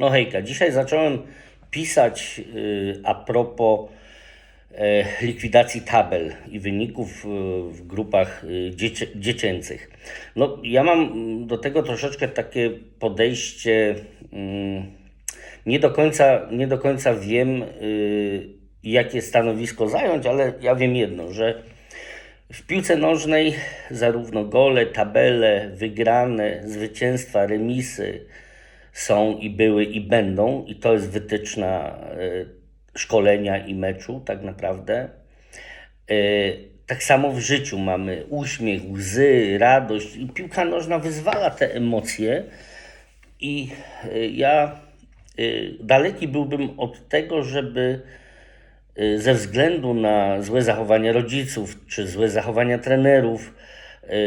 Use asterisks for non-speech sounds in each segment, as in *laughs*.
No hejka, dzisiaj zacząłem pisać y, a propos e, likwidacji tabel i wyników y, w grupach y, dziecię, dziecięcych. No ja mam do tego troszeczkę takie podejście, mm, nie do końca, nie do końca wiem y, jakie stanowisko zająć, ale ja wiem jedno, że w piłce nożnej zarówno gole, tabele, wygrane, zwycięstwa, remisy są i były i będą, i to jest wytyczna y, szkolenia i meczu, tak naprawdę. Y, tak samo w życiu mamy uśmiech, łzy, radość, i piłka nożna wyzwala te emocje. I y, ja daleki byłbym od tego, żeby ze względu na złe zachowania rodziców czy złe zachowania trenerów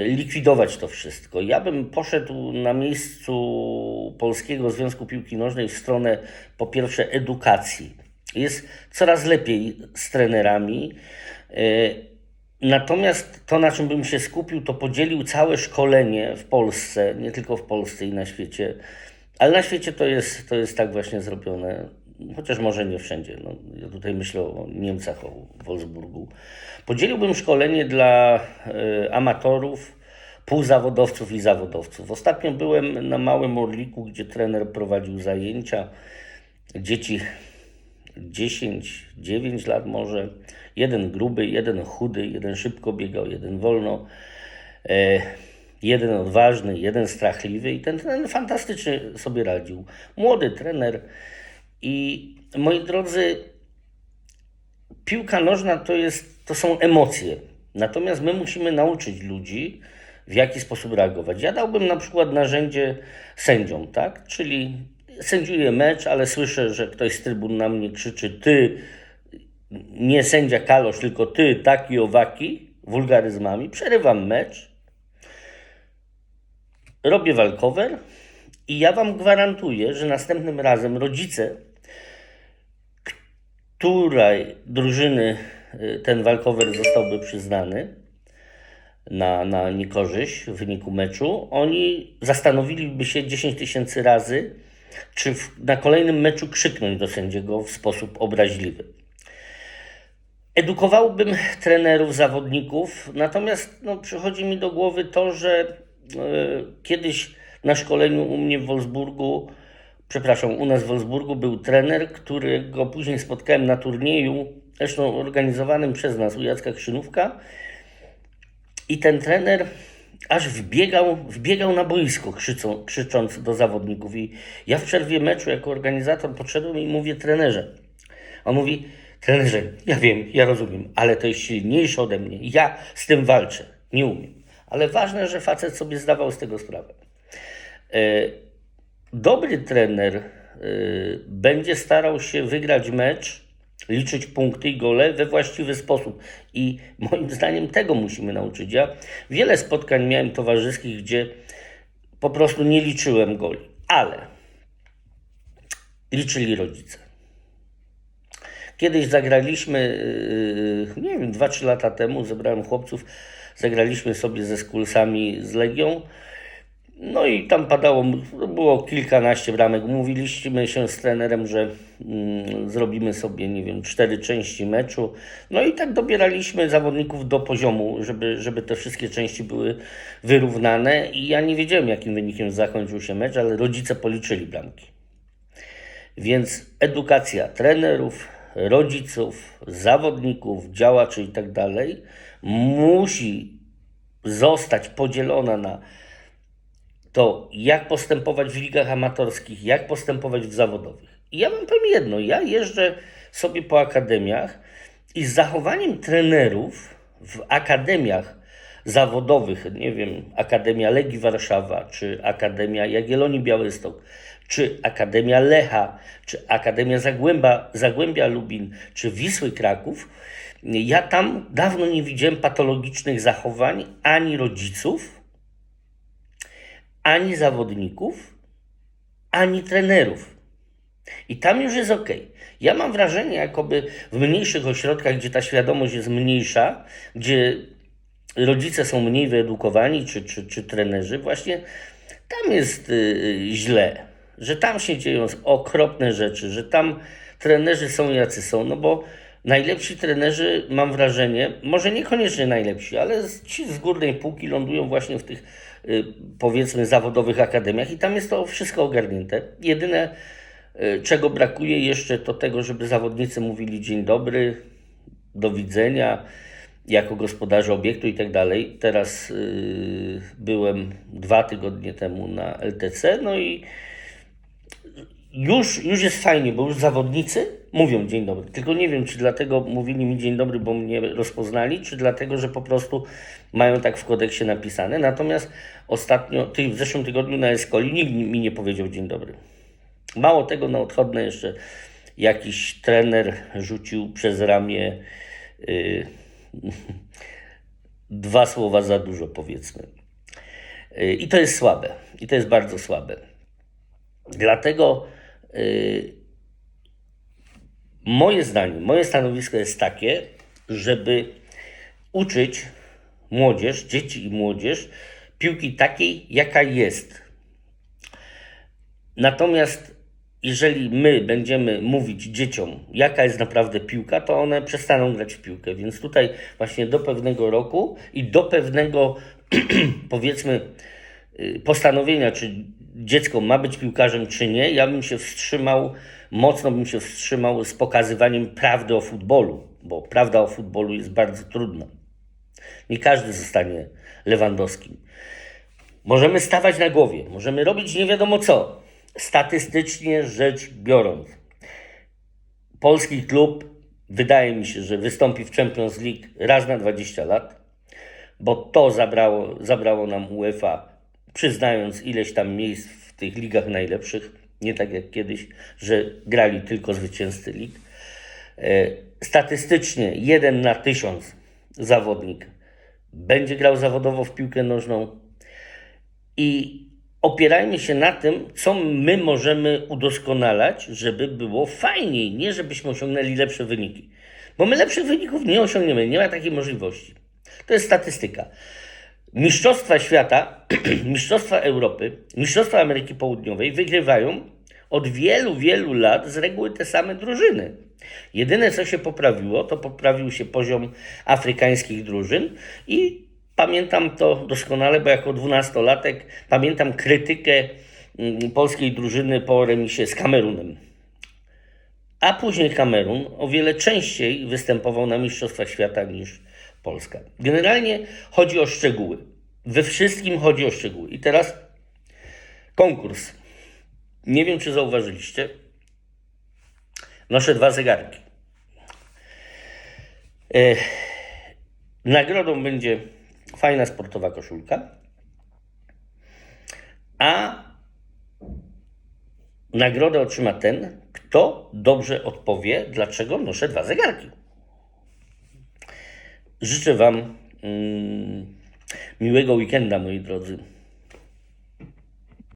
likwidować to wszystko. Ja bym poszedł na miejscu Polskiego Związku Piłki Nożnej w stronę po pierwsze edukacji. Jest coraz lepiej z trenerami. y, Natomiast to, na czym bym się skupił, to podzielił całe szkolenie w Polsce, nie tylko w Polsce i na świecie, ale na świecie to jest, to jest tak właśnie zrobione, chociaż może nie wszędzie. No, ja tutaj myślę o Niemcach, o Wolfsburgu. Podzieliłbym szkolenie dla y, amatorów, półzawodowców i zawodowców. Ostatnio byłem na Małym Orliku, gdzie trener prowadził zajęcia. Dzieci 10, 9 lat może. Jeden gruby, jeden chudy, jeden szybko biegał, jeden wolno. E, jeden odważny, jeden strachliwy i ten trener fantastycznie sobie radził. Młody trener i moi drodzy, piłka nożna to, jest, to są emocje. Natomiast my musimy nauczyć ludzi, w jaki sposób reagować. Ja dałbym na przykład narzędzie sędziom, tak? Czyli sędziuję mecz, ale słyszę, że ktoś z trybun na mnie krzyczy: Ty, nie sędzia Kalosz, tylko ty, taki owaki, wulgaryzmami. Przerywam mecz, robię walkover i ja Wam gwarantuję, że następnym razem rodzice, której drużyny y, ten walkover zostałby przyznany na, na niekorzyść w wyniku meczu, oni zastanowiliby się 10 tysięcy razy, czy w, na kolejnym meczu krzyknąć do sędziego w sposób obraźliwy. Edukowałbym trenerów, zawodników, natomiast no, przychodzi mi do głowy to, że e, kiedyś na szkoleniu u mnie w Wolfsburgu, przepraszam, u nas w Wolfsburgu był trener, którego później spotkałem na turnieju, zresztą organizowanym przez nas u Jacka Krzynówka. I ten trener aż wbiegał, wbiegał na boisko, krzyczą, krzycząc do zawodników. I ja w przerwie meczu jako organizator podszedłem i mówię trenerze. On mówi, trenerze, ja wiem, ja rozumiem, ale to jest silniejsze ode mnie. Ja z tym walczę, nie umiem. Ale ważne, że facet sobie zdawał z tego sprawę. E, Dobry trener e, będzie starał się wygrać mecz, liczyć punkty i gole we właściwy sposób. I moim zdaniem tego musimy nauczyć. Ja wiele spotkań miałem towarzyskich, gdzie po prostu nie liczyłem goli, ale liczyli rodzice. Kiedyś zagraliśmy, yy, nie wiem, 2-3 lata temu, zebrałem chłopców, zagraliśmy sobie ze Skulsami z Legią. No i tam padało, było kilkanaście bramek. Mówiliśmy się z trenerem, że mm, zrobimy sobie, nie wiem, cztery części meczu. No i tak dobieraliśmy zawodników do poziomu, żeby, żeby te wszystkie części były wyrównane. I ja nie wiedziałem, jakim wynikiem zakończył się mecz, ale rodzice policzyli bramki. Więc edukacja trenerów, rodziców, zawodników, działaczy i tak dalej musi zostać podzielona na to, jak postępować w ligach amatorskich, jak postępować w zawodowych. I ja wam powiem jedno, ja jeżdżę sobie po akademiach i z zachowaniem trenerów w akademiach zawodowych, nie wiem, Akademia Legii Warszawa, czy Akademia Jagiellonii Białystok, czy Akademia Lecha, czy Akademia Zagłęba, Zagłębia Lubin, czy Wisły Kraków, ja tam dawno nie widziałem patologicznych zachowań ani rodziców, ani zawodników, ani trenerów. I tam już jest ok. Ja mam wrażenie, jakoby w mniejszych ośrodkach, gdzie ta świadomość jest mniejsza, gdzie rodzice są mniej wyedukowani, czy, czy, czy trenerzy, właśnie tam jest yy, źle. że tam się dzieją okropne rzeczy, że tam trenerzy są jacy są, no bo najlepsi trenerzy, mam wrażenie, może niekoniecznie najlepsi, ale ci z górnej półki lądują właśnie w tych y, powiedzmy zawodowych akademiach i tam jest to wszystko ogarnięte. Jedyne y, czego brakuje jeszcze to tego, żeby zawodnicy mówili dzień dobry, do widzenia jako gospodarze obiektu i tak dalej. Teraz y, byłem dwa tygodnie temu na LTC, no i już, już jest fajnie, bo już zawodnicy mówią dzień dobry. Tylko nie wiem, czy dlatego mówili mi dzień dobry, bo mnie rozpoznali, czy dlatego, że po prostu mają tak w kodeksie napisane. Natomiast ostatnio, ty, w zeszłym tygodniu na Escoli nikt mi nie powiedział dzień dobry. Mało tego, na odchodne jeszcze jakiś trener rzucił przez ramię y, *laughs* dwa słowa za dużo, powiedzmy. Y, I to jest słabe. I to jest bardzo słabe. Dlatego moje zdanie, moje stanowisko jest takie, żeby uczyć młodzież, dzieci i młodzież piłki takiej, jaka jest. Natomiast jeżeli my będziemy mówić dzieciom, jaka jest naprawdę piłka, to one przestaną grać w piłkę. Więc tutaj właśnie do pewnego roku i do pewnego *clears throat* powiedzmy y, postanowienia, czy dziecko ma być piłkarzem, czy nie, ja bym się wstrzymał, mocno bym się wstrzymał z pokazywaniem prawdy o futbolu, bo prawda o futbolu jest bardzo trudna. Nie każdy zostanie Lewandowskim. Możemy stawać na głowie, możemy robić nie wiadomo co. Statystycznie rzecz biorąc, polski klub wydaje mi się, że wystąpi w Champions League raz na 20 lat, bo to zabrało, zabrało nam UEFA, przyznając ileś tam miejsc w tych ligach najlepszych, nie tak jak kiedyś, że grali tylko zwycięzcy lig. E, Statystycznie jeden na tysiąc zawodnik będzie grał zawodowo w piłkę nożną i opierajmy się na tym, co my możemy udoskonalać, żeby było fajniej, nie żebyśmy osiągnęli lepsze wyniki. Bo my lepszych wyników nie osiągniemy, nie ma takiej możliwości. To jest statystyka. Mistrzostwa świata, *clears throat* Mistrzostwa Europy, Mistrzostwa Ameryki Południowej wygrywają od wielu, wielu lat z reguły te same drużyny. Jedyne, co się poprawiło, to poprawił się poziom afrykańskich drużyn i pamiętam to doskonale, bo jako dwunastolatek pamiętam krytykę mm, polskiej drużyny po remisie z Kamerunem. A później Kamerun o wiele częściej występował na Mistrzostwach Świata niż Polska. Generalnie chodzi o szczegóły. We wszystkim chodzi o szczegóły. I teraz konkurs. Nie wiem, czy zauważyliście. Noszę dwa zegarki. E, nagrodą będzie fajna sportowa koszulka, a nagrodę otrzyma ten, kto dobrze odpowie, dlaczego noszę dwa zegarki. Życzę Wam mm, miłego weekenda, moi drodzy.